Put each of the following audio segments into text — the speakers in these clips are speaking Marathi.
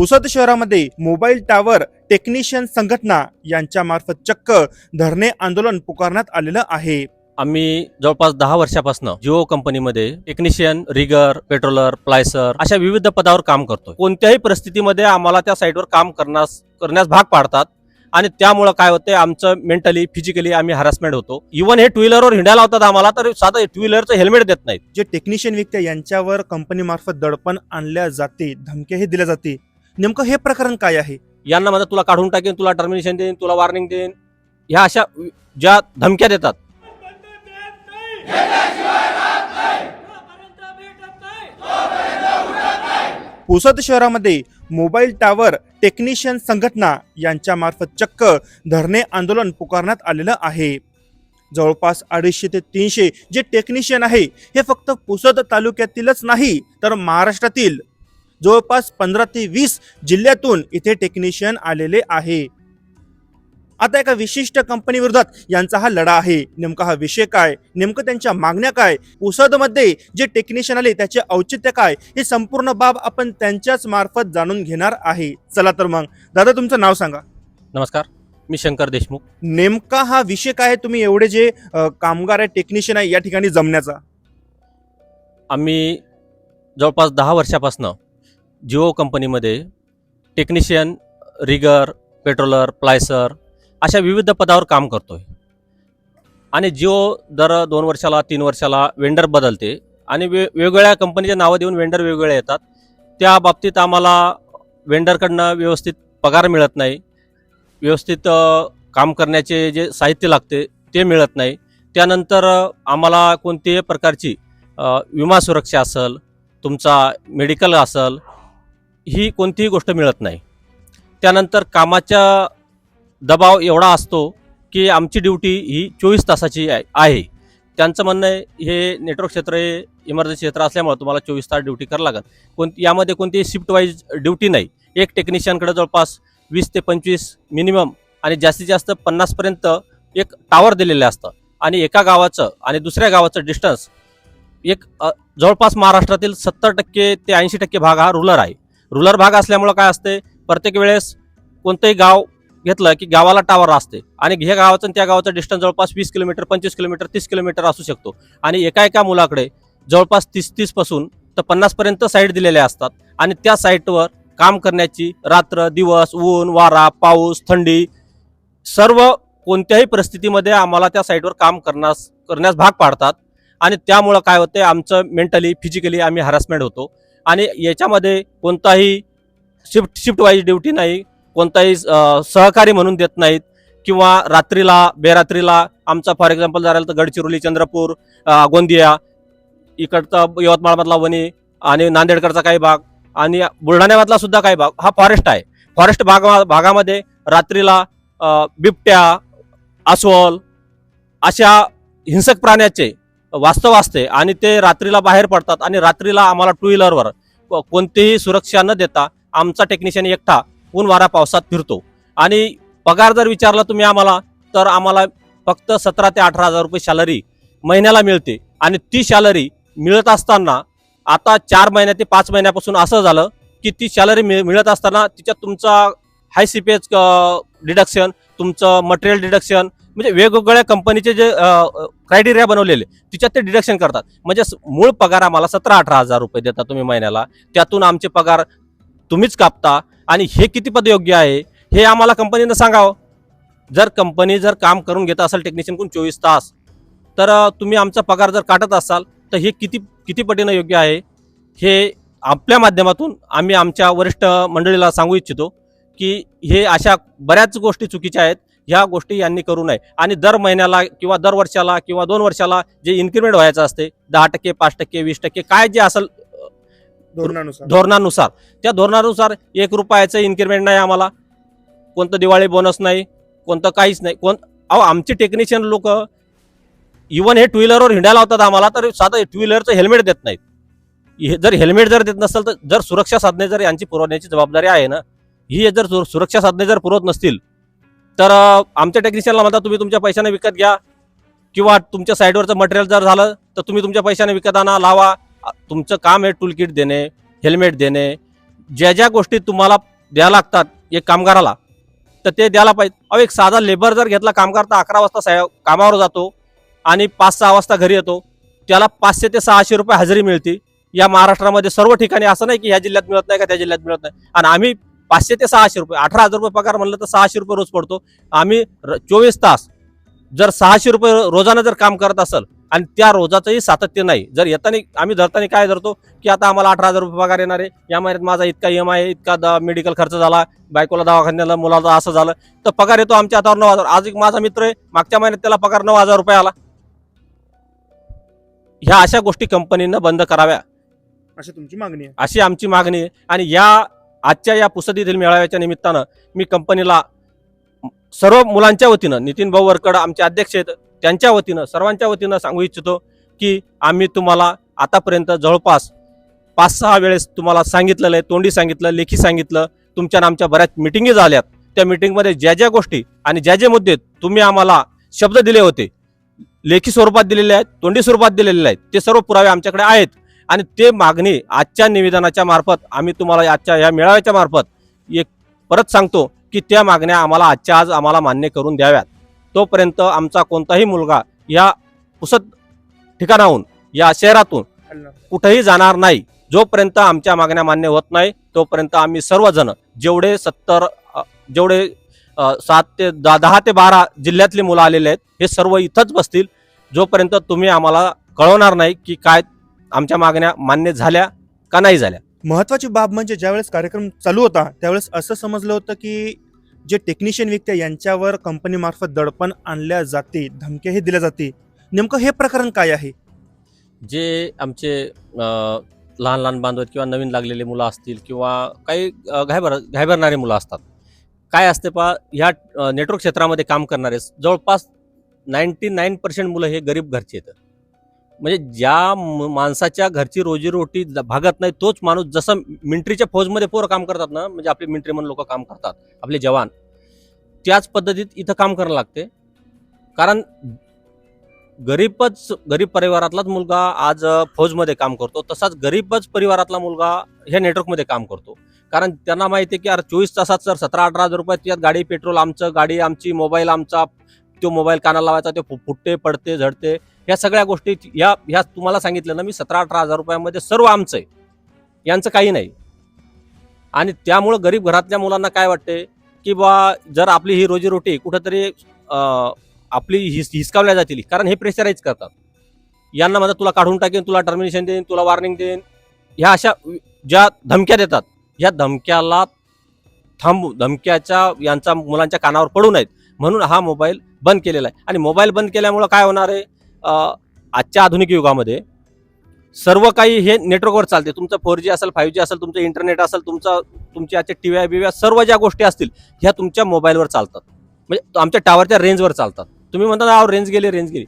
पुसद शहरामध्ये मोबाईल टावर टेक्निशियन संघटना यांच्या मार्फत चक्क धरणे आंदोलन पुकारण्यात आलेलं आहे. आम्ही जवळपास दहा वर्षापासून जिओ कंपनीमध्ये टेक्निशियन रिगर पेट्रोलर प्लायसर अशा विविध पदावर काम करतोय. कोणत्याही परिस्थितीमध्ये आम्हाला त्या साईटवर काम करण्यास करण्यास भाग पाडतात आणि त्यामुळं काय होते आमचं मेंटली फिजिकली आम्ही हॅरासमेंट होतो. इव्हन हे टू व्हीलरवर हिंडायला होतात आम्हाला तर साधं टू व्हीलरचं हेल्मेट देत नाहीत. जे टेक्निशियन व्यक्ती यांच्यावर कंपनी मार्फत दडपण आणल्या जाते धमक्याही दिल्या जाते. नेमकं हे प्रकरण काय आहे? यांना म्हणतात तुला काढून टाकेन तुला टर्मिनेशन देईन तुला वॉर्निंग देईन. ह्या अशा ज्या धमक्या देतात. पुसद शहरामध्ये मोबाईल टावर टेक्निशियन संघटना यांच्या मार्फत चक्क धरणे आंदोलन पुकारण्यात आलेलं आहे. जवळपास अडीचशे ते तीनशे जे टेक्निशियन आहे हे फक्त पुसद तालुक्यातीलच नाही तर महाराष्ट्रातील जवळपास पंधरा ते वीस जिल्ह्यातून इथे टेक्निशियन आलेले आहे. आता एका विशिष्ट कंपनी विरोधात यांचा हा लढा आहे. नेमका हा विषय काय? नेमकं त्यांच्या मागण्या काय? पुसदमध्ये जे टेक्निशियन आले त्याचे औचित्य काय? हे संपूर्ण बाब आपण त्यांच्याच मार्फत जाणून घेणार आहे. चला तर मग. दादा तुमचं नाव सांगा. नमस्कार. मी शंकर देशमुख. नेमका हा विषय काय तुम्ही एवढे जे अ, कामगार आहे टेक्निशियन आहे या ठिकाणी जमण्याचा. आम्ही जवळपास दहा वर्षापासून जिओ कंपनीमध्ये टेक्निशियन रिगर पेट्रोलर प्लायसर अशा विविध पदावर काम करतो आहे आणि जिओ दर दोन वर्षाला तीन वर्षाला वेंडर बदलते आणि वे वेगवेगळ्या कंपनीचे नावं देऊन वेंडर वेगवेगळे येतात. त्या बाबतीत आम्हाला वेंडरकडनं व्यवस्थित पगार मिळत नाही. व्यवस्थित काम करण्याचे जे साहित्य लागते ते मिळत नाही. त्यानंतर आम्हाला कोणत्याही प्रकारची विमा सुरक्षा असेल तुमचा मेडिकल असेल ही कोणतीही गोष्ट मिळत नाही. त्यानंतर कामाचा दबाव एवढा असतो की आमची ड्युटी ही चोवीस तासाची आहे त्यांचं म्हणणं आहे हे नेटवर्क क्षेत्र हे इमर्जन्सी क्षेत्र असल्यामुळे तुम्हाला चोवीस तास ड्युटी करावं लागत कोण यामध्ये कोणतीही शिफ्ट वाईज ड्युटी नाही. एक टेक्निशियनकडे जवळपास वीस ते पंचवीस मिनिमम आणि जास्तीत जास्त पन्नासपर्यंत एक टावर दिलेलं असतं. आणि एका गावाचं आणि दुसऱ्या गावाचं डिस्टन्स एक जवळपास महाराष्ट्रातील सत्तर टक्के ते ऐंशी टक्के भाग हा रुरल आहे. रुरल भाग असल्यामुळं काय असते प्रत्येक वेळेस कोणतंही गाव घेतलं की गावाला टावर असते. आणि ह्या गावाचं आणि त्या गावाचं डिस्टन्स जवळपास वीस किलोमीटर पंचवीस किलोमीटर तीस किलोमीटर असू शकतो. आणि एका एका मुलाकडे जवळपास तीस तीसपासून तर पन्नासपर्यंत साईट दिलेल्या असतात. आणि त्या साईटवर काम करण्याची रात्र दिवस ऊन वारा पाऊस थंडी सर्व कोणत्याही परिस्थितीमध्ये आम्हाला त्या साईटवर काम करण्यास करण्यास भाग पाडतात. आणि त्यामुळं काय होते आमचं मेंटली फिजिकली आम्ही हॅरासमेंट होतो. आणि याच्यामध्ये कोणताही शिफ्ट शिफ्ट वाईज ड्युटी नाही कोणताही सहकारी म्हणून देत नाहीत किंवा रात्रीला बेरात्रीला आमचा फॉर एक्झाम्पल झाला तर गडचिरोली चंद्रपूर गोंदिया इकडचा यवतमाळमधला वणी आणि नांदेडकडचा काही भाग आणि बुलढाण्यामधला सुद्धा काही भाग हा फॉरेस्ट आहे. फॉरेस्ट भाग भागामध्ये रात्रीला बिबट्या अस्वल अशा हिंसक प्राण्याचे वास्तव असते आणि ते रात्रीला बाहेर पडतात आणि रात्रीला आम्हाला टू व्हीलरवर कोणतीही सुरक्षा न देता आमचा टेक्निशियन एकटा ऊन वारा पावसात फिरतो. आणि पगार जर विचारला तुम्ही आम्हाला तर आम्हाला फक्त सतरा ते अठरा हजार रुपये सॅलरी महिन्याला मिळते. आणि ती सॅलरी मिळत असताना आता चार महिन्या ते पाच महिन्यापासून असं झालं की ती सॅलरी मिळत असताना तिच्यात तुमचा हाय सीपेज डिडक्शन तुमचं मटेरियल डिडक्शन म्हणजे वेगवेगळ्या कंपनीचे जे क्रायटेरिया बनवलेले तिच्यात ते डिडक्शन करतात. म्हणजे मूळ पगार आम्हाला सतरा अठरा हजार रुपये देता तुम्ही महिन्याला. त्यातून आमचे पगार तुम्हीच कापता. आणि हे किती पद योग्य आहे हे आम्हाला कंपनीनं सांगावं. जर कंपनी जर काम करून घेत असेल टेक्निशियन चोवीस तास तर तुम्ही आमचा पगार जर काटत असाल तर हे किती किती पटीनं योग्य आहे? हे आपल्या माध्यमातून आम्ही आमच्या वरिष्ठ मंडळीला सांगू इच्छितो की हे अशा बऱ्याच गोष्टी चुकीच्या आहेत. ह्या गोष्टी यांनी करू नये. आणि दर महिन्याला किंवा दर वर्षाला किंवा दोन वर्षाला जे इन्क्रिमेंट व्हायचं असते दहा टक्के पाच टक्के वीस टक्के काय जे असेल धोरणानुसार. धोरणानुसार. त्या धोरणानुसार एक रुपयाचं इन्क्रिमेंट नाही आम्हाला. कोणतं दिवाळी बोनस नाही कोणतं काहीच नाही. कोण अहो आमचे टेक्निशियन लोक इवन हे टू व्हीलरवर हिंडायला होतात आम्हाला तर साधं टू व्हीलरचं हेल्मेट देत नाहीत. हे जर हेल्मेट जर देत नसेल तर जर सुरक्षा साधने जर यांची पुरवण्याची जबाबदारी आहे ना ही जर सुरक्षा साधने जर पुरवत नसतील तर आमच्या टेक्निशियनला म्हणता तुम्ही तुमच्या पैशाने विकत घ्या. किंवा तुमच्या साईडवरचं मटेरियल जर झालं तर तुम्ही तुमच्या पैशाने विकत आणा लावा. तुमचं काम आहे टूल किट देणे हेल्मेट देणे. ज्या ज्या गोष्टी तुम्हाला द्यायला लागतात एक कामगाराला तर ते द्यायला पाहिजे. अहो एक साधा लेबर जर घेतला कामगार तर अकरा वाजता साय कामावर जातो आणि पाच सहा वाजता घरी येतो. त्याला पाचशे ते सहाशे रुपये हजेरी मिळते. या महाराष्ट्रामध्ये सर्व ठिकाणी असं नाही की ह्या जिल्ह्यात मिळत नाही का त्या जिल्ह्यात मिळत नाही. आणि आम्ही पाचशे ते सहाशे रुपये अठरा हजार रुपये पगार म्हणलं तर सहाशे रुपये रोज पडतो. आम्ही चोवीस तास जर सहाशे रुपये रोजानं जर काम करत असेल आणि त्या रोजाचंही सातत्य नाही जर येताना आम्ही धरताना काय धरतो की आता आम्हाला अठरा हजार रुपये पगार येणार आहे या महिन्यात माझा इतका एम आय इतका द मेडिकल खर्च झाला बायकोला दवाखान्याला मुलाला असं झालं तर पगार येतो आमच्या हातावर नऊ हजार. आज एक माझा मित्र आहे मागच्या महिन्यात त्याला पगार नऊ हजार रुपये आला. ह्या अशा गोष्टी कंपनीनं बंद कराव्या. अशी तुमची मागणी आहे. अशी आमची मागणी आहे. आणि या आजच्या या पुसदीतील मेळाव्याच्या निमित्तानं मी कंपनीला सर्व मुलांच्या वतीनं नितीन भाऊ वरकड आमचे अध्यक्ष आहेत त्यांच्या वतीनं सर्वांच्या वतीनं सांगू इच्छितो की आम्ही तुम्हाला आतापर्यंत जवळपास पाच सहा वेळेस तुम्हाला सांगितलेलं आहे तोंडी सांगितलं लेखी सांगितलं तुमच्या आमच्या बऱ्याच मिटिंगी झाल्यात. त्या मिटिंगमध्ये ज्या ज्या गोष्टी आणि ज्या जे मुद्दे तुम्ही आम्हाला शब्द दिले होते. लेखी स्वरूपात दिलेले आहेत तोंडी स्वरूपात दिलेले आहेत ते सर्व पुरावे आमच्याकडे आहेत. आणि ते मागणी आजच्या निवेदनाच्या मार्फत आम्ही तुम्हाला आजच्या या मेळाव्याच्या मार्फत एक परत सांगतो की त्या मागण्या आम्हाला आजच्या आज आम्हाला मान्य करून द्याव्यात. तोपर्यंत आमचा कोणताही मुलगा या पुसत ठिकाणाहून या शहरातून कुठेही जाणार नाही. जोपर्यंत आमच्या मागण्या मान्य होत नाही तोपर्यंत आम्ही सर्वजण जेवढे सत्तर जेवढे सात ते दा- दहा ते बारा जिल्ह्यातले मुलं आलेले आहेत हे सर्व इथंच बसतील. जोपर्यंत तुम्ही आम्हाला कळवणार नाही की काय आमच्या मागण्या मान्य झाल्या का नाही झाल्या? महत्वाची बाब म्हणजे ज्यावेळेस कार्यक्रम चालू होता त्यावेळेस असं समजलं होतं की जे टेक्निशियन व्यक्ती यांच्यावर कंपनीमार्फत दडपण आणल्या जाते धमक्याही दिल्या जाते. नेमकं हे प्रकरण काय आहे? जे आमचे लहान लहान बांधव किंवा नवीन लागलेले मुलं असतील किंवा काही अ, घाबर घाबरणारे मुलं असतात. काय असते पा ह्या नेटवर्क क्षेत्रामध्ये काम करणारे जवळपास नाईन्टी नाईन पर्सेंट मुलं हे गरीब घरचे आहेत. म्हणजे ज्या म- माणसाच्या घरची रोजीरोटी भागत नाही तोच माणूस जसं मिलिटरीच्या फौजमध्ये पोरं काम करतात ना म्हणजे आपले मिलिटरी म्हणून लोक काम करतात आपले जवान त्याच पद्धतीत इथं काम करायला लागते. कारण गरीबच गरीब परिवारातलाच मुलगा आज फौजमध्ये काम करतो तसाच गरीबच परिवारातला मुलगा ह्या नेटवर्कमध्ये काम करतो. कारण त्यांना माहिती आहे की अरे चोवीस तासात सर सतरा अठरा हजार रुपयात यात गाडी पेट्रोल आमचं गाडी आमची मोबाईल आमचा तो मोबाईल कानाला लावायचा ते फु- फुटते पडते झडते. ह्या सगळ्या गोष्टी या ह्या तुम्हाला सांगितलं ना मी सतरा अठरा हजार रुपयामध्ये सर्व आमचं आहे. यांचं काही नाही. आणि त्यामुळं गरीब घरातल्या मुलांना काय वाटते की बा जर आपली ही रोजीरोटी कुठंतरी आपली हिस हिसकावल्या जातील कारण हे प्रेशराईज करतात. यांना म्हणतात तुला काढून टाकेन तुला टर्मिनेशन देईन तुला वॉर्निंग देईन. ह्या अशा ज्या धमक्या देतात ह्या धमक्याला थांबू धमक्याच्या यांचा मुलांच्या कानावर पडू नयेत. म्हणून हा मोबाईल बंद केलेला आहे. आणि मोबाईल बंद केल्यामुळं काय होणार आहे? आजच्या आधुनिक युगामध्ये सर्व काही हे नेटवर्कवर चालते. तुमचं फोर जी असेल फाईव्ह जी असेल तुमचं इंटरनेट असेल तुमचं तुमच्या आजच्या टी व्ही बिव्या सर्व ज्या गोष्टी असतील ह्या तुमच्या मोबाईलवर चालतात. म्हणजे आमच्या टावरच्या रेंजवर चालतात. तुम्ही म्हणता ना रेंज गेली रेंज गेली.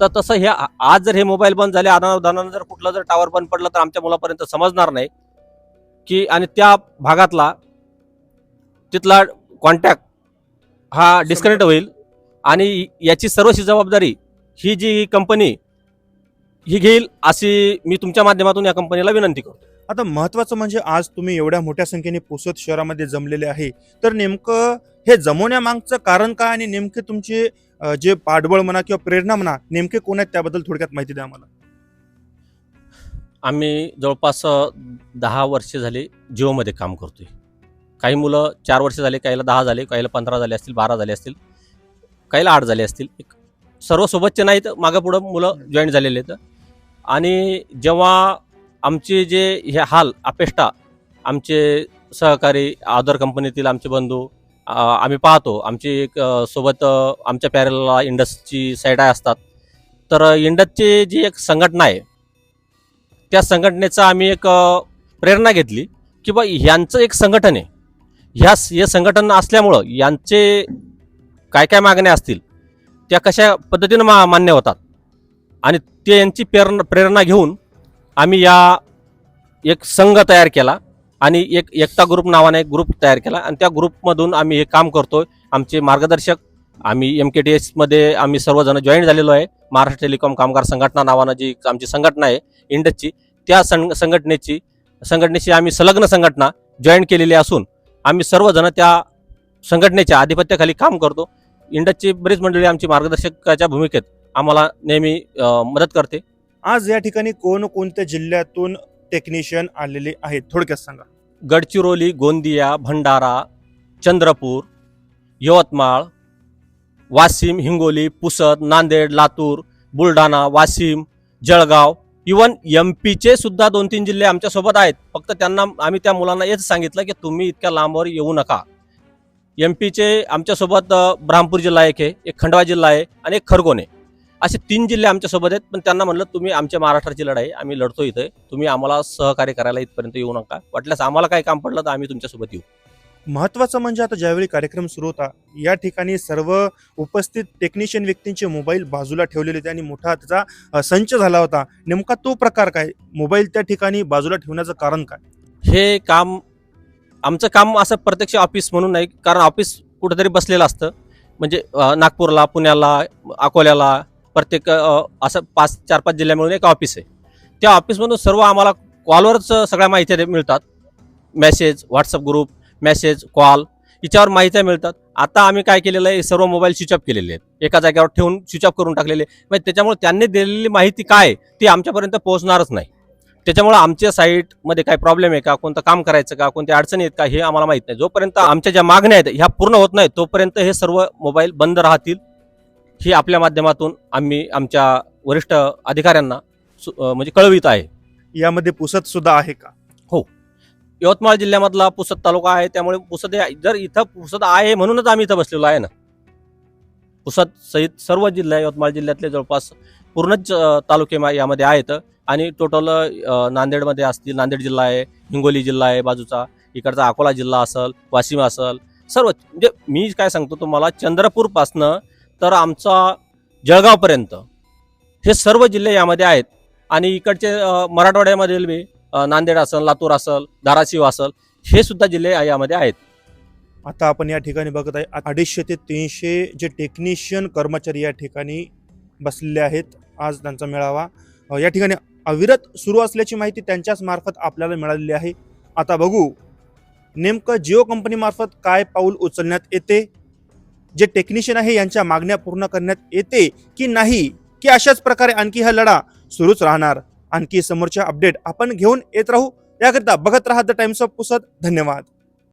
तर तसं हे आ- आज जर हे मोबाईल बंद झाले अनावधानानं जर कुठलं जर टावर बंद पडलं तर आमच्या मुलापर्यंत समजणार नाही की आणि त्या भागातला तिथला कॉन्टॅक्ट हा डिस्कनेक्ट होईल. आणि याची सर्वशी जबाबदारी ही जी कंपनी ही घेईल अशी मी तुमच्या माध्यमातून या कंपनीला विनंती करतो. आता महत्वाचं म्हणजे आज तुम्ही एवढ्या मोठ्या संख्येने पुसद शहरामध्ये जमलेले आहे तर नेमकं हे जमवण्यामागचं कारण काय आणि नेमके तुमचे जे पाठबळ म्हणा किंवा प्रेरणा म्हणा नेमके कोण आहेत त्याबद्दल थोडक्यात माहिती द्या मला आम्ही जवळपास दहा वर्ष झाले जिओमध्ये काम करतोय. काही मुलं चार वर्ष झाले काहीला दहा झाले काहीला पंधरा झाले असतील बारा झाले असतील काहीला आठ झाले असतील. एक सर्व सोबतचे नाहीत मागं पुढं मुलं जॉईन झालेले आहेत. आणि जेव्हा आमचे जे हे हाल अपेष्टा आमचे सहकारी अदर कंपनीतील आमचे बंधू आम्ही पाहतो आमची एक सोबत आमच्या पॅरेलला इंडसची साईड आहे असतात. तर इंडसची जी एक संघटना आहे त्या संघटनेचा आम्ही एक प्रेरणा घेतली की बा यांचं एक संघटन आहे. ह्या हे संघटन असल्यामुळं यांचे काय काय मागण्या असतील त्या कशा पद्धतीनं मा मान्य होतात. आणि ते यांची प्रेरणा प्रेरणा घेऊन आम्ही या एक संघ तयार केला आणि एक एकता ग्रुप नावाने एक ग्रुप तयार केला आणि त्या ग्रुपमधून आम्ही हे काम करतोय. आमचे मार्गदर्शक आम्ही एम के टी एसमध्ये आम्ही सर्वजण जॉईन झालेलो आहे. महाराष्ट्र टेलिकॉम कामगार संघटना नावानं जी आमची संघटना आहे इंडसची त्या सं संघटनेची संघटनेशी आम्ही संलग्न संघटना जॉईन केलेली असून आम्ही सर्वजण त्या संघटनेच्या आधिपत्याखाली काम करतो. इंडसची बरीच मंडळी आमची मार्गदर्शकाच्या भूमिकेत आम्हाला नेहमी मदत करते. आज या ठिकाणी कोणकोणत्या जिल्ह्यातून टेक्निशियन आलेले आहेत? थोडक्यात सांगा. गडचिरोली गोंदिया भंडारा चंद्रपूर यवतमाळ वाशिम हिंगोली पुसद नांदेड लातूर बुलढाणा वाशिम जळगाव इवन एम पीचे सुद्धा दोन तीन जिल्हे आमच्यासोबत आहेत. फक्त त्यांना आम्ही त्या मुलांना हेच सांगितलं की तुम्ही इतक्या लांबवर येऊ नका. एम पीचे आमच्यासोबत ब्राह्मपूर जिल्हा एक आहे एक खंडवा जिल्हा आहे आणि एक खरगोन आहे. असे तीन जिल्हे आमच्यासोबत आहेत पण त्यांना म्हणलं तुम्ही आमच्या महाराष्ट्राची लढाई आम्ही लढतो इथे. तुम्ही आम्हाला सहकार्य करायला इथपर्यंत येऊ नका. वाटल्यास आम्हाला काही काम पडलं तर आम्ही तुमच्यासोबत येऊ. महत्वाचं म्हणजे आता ज्यावेळी कार्यक्रम सुरू होता या ठिकाणी सर्व उपस्थित टेक्निशियन व्यक्तींचे मोबाईल बाजूला ठेवलेले होते आणि मोठा त्याचा संच झाला होता. नेमका तो प्रकार काय? मोबाईल त्या ठिकाणी बाजूला ठेवण्याचं कारण काय? हे काम आमचं काम असं प्रत्यक्ष ऑफिस म्हणून नाही कारण ऑफिस कुठेतरी बसलेलं असतं. म्हणजे नागपूरला पुण्याला अकोल्याला प्रत्येक असं पाच चार पाच जिल्ह्यामधून एक ऑफिस आहे. त्या ऑफिसमधून सर्व आम्हाला कॉलवरच सगळ्या माहिती मिळतात. Message WhatsApp group message call याच्यावर माहित्या मिळतात. आता आम्ही काय केलेलं आहे सर्व मोबाईल स्विच ऑफ केलेले आहेत. एका जागेवर ठेवून स्विच ऑफ करून टाकलेले म्हणजे त्याच्यामुळे त्यांनी दिलेली माहिती काय ती आमच्यापर्यंत पोहोचणारच नाही. त्याच्यामुळे आमच्या साईटमध्ये काय प्रॉब्लेम आहे का? कोणतं काम करायचं का? कोणत्या अडचणी आहेत का? हे आम्हाला माहीत नाही. जोपर्यंत आमच्या ज्या मागण्या आहेत ह्या पूर्ण होत नाही तोपर्यंत हे सर्व मोबाईल बंद राहतील. ही आपल्या माध्यमातून आम्ही आमच्या वरिष्ठ अधिकाऱ्यांना म्हणजे कळवित आहे. यामध्ये पुसत सुद्धा आहे का? यवतमाळ जिल्ह्यामधला पुसद तालुका आहे. त्यामुळे पुसद हे जर इथं पुसद आहे म्हणूनच आम्ही इथं बसलेलो आहे ना. पुसद सहित सर्व जिल्हे यवतमाळ जिल्ह्यातले जवळपास पूर्णच तालुके यामध्ये आहेत. आणि टोटल नांदेडमध्ये असतील नांदेड जिल्हा आहे हिंगोली जिल्हा आहे बाजूचा इकडचा अकोला जिल्हा असेल वाशिम असेल सर्व म्हणजे मी काय सांगतो तुम्हाला चंद्रपूरपासनं तर आमचा जळगावपर्यंत हे सर्व जिल्हे यामध्ये आहेत. आणि इकडचे मराठवाड्यामधील बी नांदेड असेल लातूर असेल धाराशिव असेल हे सुद्धा जिल्हे यामध्ये आहेत. आता आपण या ठिकाणी बघत आहे अडीचशे ते तीनशे जे टेक्निशियन कर्मचारी या ठिकाणी बसलेले आहेत आज त्यांचा मेळावा. या ठिकाणी अविरत सुरू असल्याची माहिती त्यांच्याच मार्फत आपल्याला मिळालेली आहे. आता बघू नेमकं जिओ कंपनीमार्फत काय पाऊल उचलण्यात येते? जे टेक्निशियन आहे यांच्या मागण्या पूर्ण करण्यात येते की नाही की अशाच प्रकारे आणखी हा लढा सुरूच राहणार? आणखी समोरच्या अपडेट आपण घेऊन येत राहू. याकरिता बघत राहा द टाइम्स ऑफ पुसद धन्यवाद.